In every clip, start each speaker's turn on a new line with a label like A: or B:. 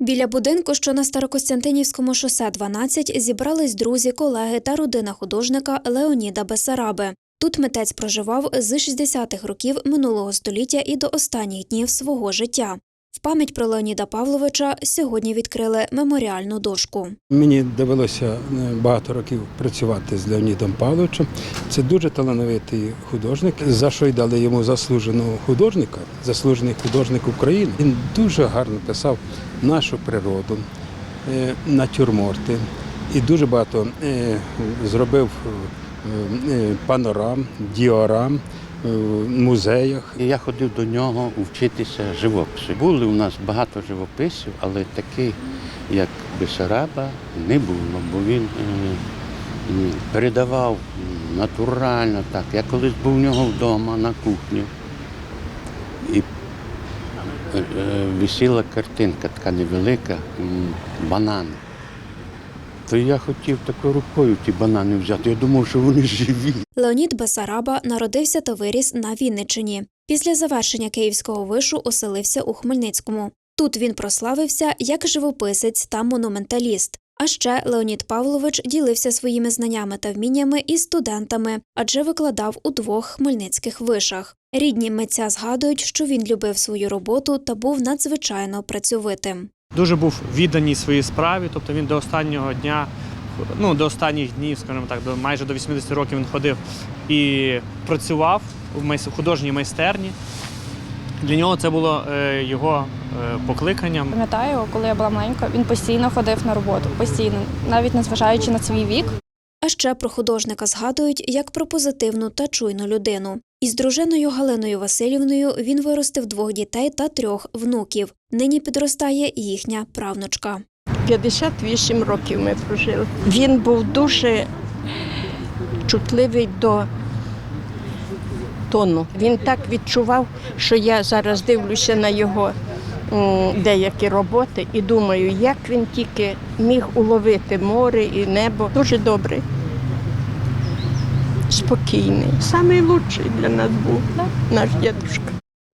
A: Біля будинку, що на Старокостянтинівському шосе 12, зібрались друзі, колеги та родина художника Леоніда Бесараби. Тут митець проживав з 60-х років минулого століття і до останніх днів свого життя. В пам'ять про Леоніда Павловича сьогодні відкрили меморіальну дошку.
B: Мені довелося е, багато років працювати з Леонідом Павловичем. Це дуже талановитий художник, за що й дали йому заслуженого художника, заслужений художник України. Він дуже гарно писав нашу природу, е, натюрморти і дуже багато е, зробив панорам, діорам в музеях.
C: Я ходив до нього вчитися живопису. Були у нас багато живописів, але такий, як Бесараба, не було, бо він е, передавав натурально так. Я колись був у нього вдома на кухні. І е, е, висіла картинка така невелика, м, банани. То я хотів такою рукою ті банани взяти. Я думав, що вони живі.
A: Леонід Бесараба народився та виріс на Вінниччині. Після завершення Київського вишу оселився у Хмельницькому. Тут він прославився як живописець та монументаліст. А ще Леонід Павлович ділився своїми знаннями та вміннями із студентами, адже викладав у двох хмельницьких вишах. Рідні митця згадують, що він любив свою роботу та був надзвичайно працьовитим.
D: Дуже був відданий своїй справі, тобто він до останнього дня, ну до останніх днів, скажімо так, до майже до 80 років він ходив і працював в художній майстерні. Для нього це було е, його е, покликанням.
E: Пам'ятаю, коли я була маленька, він постійно ходив на роботу, постійно, навіть незважаючи на свій вік.
A: А ще про художника згадують як про позитивну та чуйну людину. Із дружиною Галиною Васильівною він виростив двох дітей та трьох внуків. Нині підростає їхня правнучка.
F: 58 років ми прожили. Він був дуже чутливий до тону. Він так відчував, що я зараз дивлюся на його деякі роботи і думаю, як він тільки міг уловити море і небо. Дуже добрий, спокійний. Самий для нас був наш дідусь.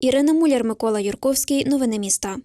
A: Ірина Муляр, Микола Юрковський. Новини міста.